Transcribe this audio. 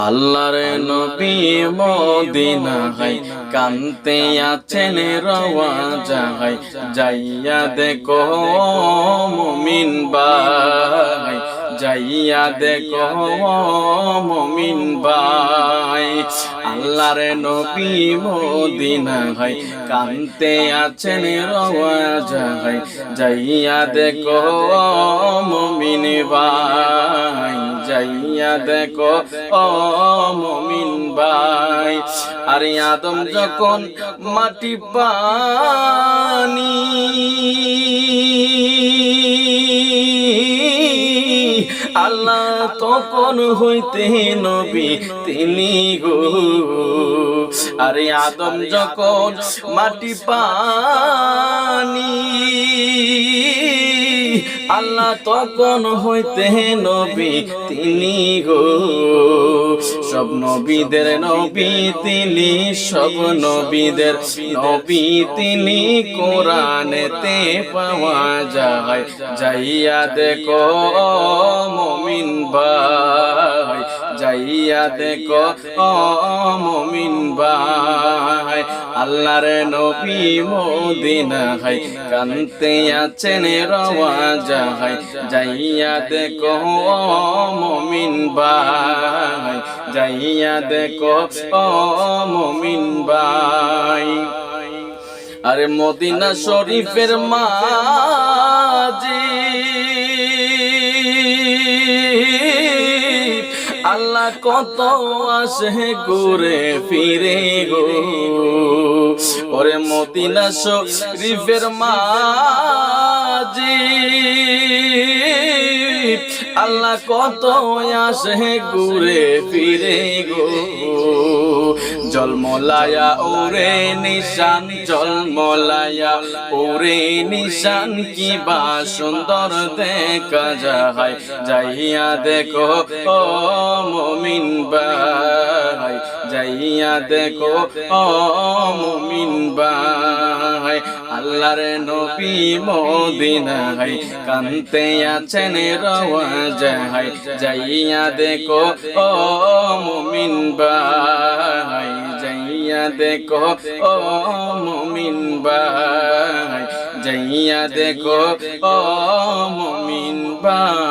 আল্লাহর নবী Medina high কান্তে আছেন রওয়া যাহাই যাইয়া দেখো মুমিন বাই যাইয়া দেখো মুমিন বাই আল্লাহর নবী মদিনা হাই কান্তে আছেন রওয়া যাহাই যাইয়া দেখো মুমিন বাই যাইয়া দেখো, ও মমিন ভাই। আর আদম যখন মাটি পানি আল্লাহ তখন হইতে নবী তিনি গো। আরে আদম যখন মাটি পানি আল্লাহ তখন হইতে নবী তিনি গো। সব নবীদের নবী তিনি, সব নবীদের নবী তিনি। কোরআনেতে পাওয়া যায়, যাইয়া দেখো মমিন ভাই, যাইয়া দেখো মমিন আল্লাহর নবী মদিনা হাই, কান্তে আছেন রওয়া যাহাই যাইয়া দেখো মমিন ভাই, যাইয়া দেখো মমিন ভাই। আরে মদিনা শরীফের মাঝি, আল্লাহ কত আসে ঘুরে ফিরে গো। ওরে মদিনা শরীফের মাঝি। আল্লাহ কত আসে ঘুরে ফিরে গো। জলমলায়া ওরে নিশান জলমলায়া ওরে নিশান, কি বা সুন্দর দেখা যায়। যাইয়া দেখো, ও মমিন ভাই, যাইয়া দেখো, ও মমিন আল্লাহর নবী মদিনায় কানতে আছেন রওয়া যাই যাইয়া দেখো, ও মুমিন ভাই, যাইয়া দেখো, ও মুমিন ভাই, যাইয়া দেখো, ও মুমিন ভাই।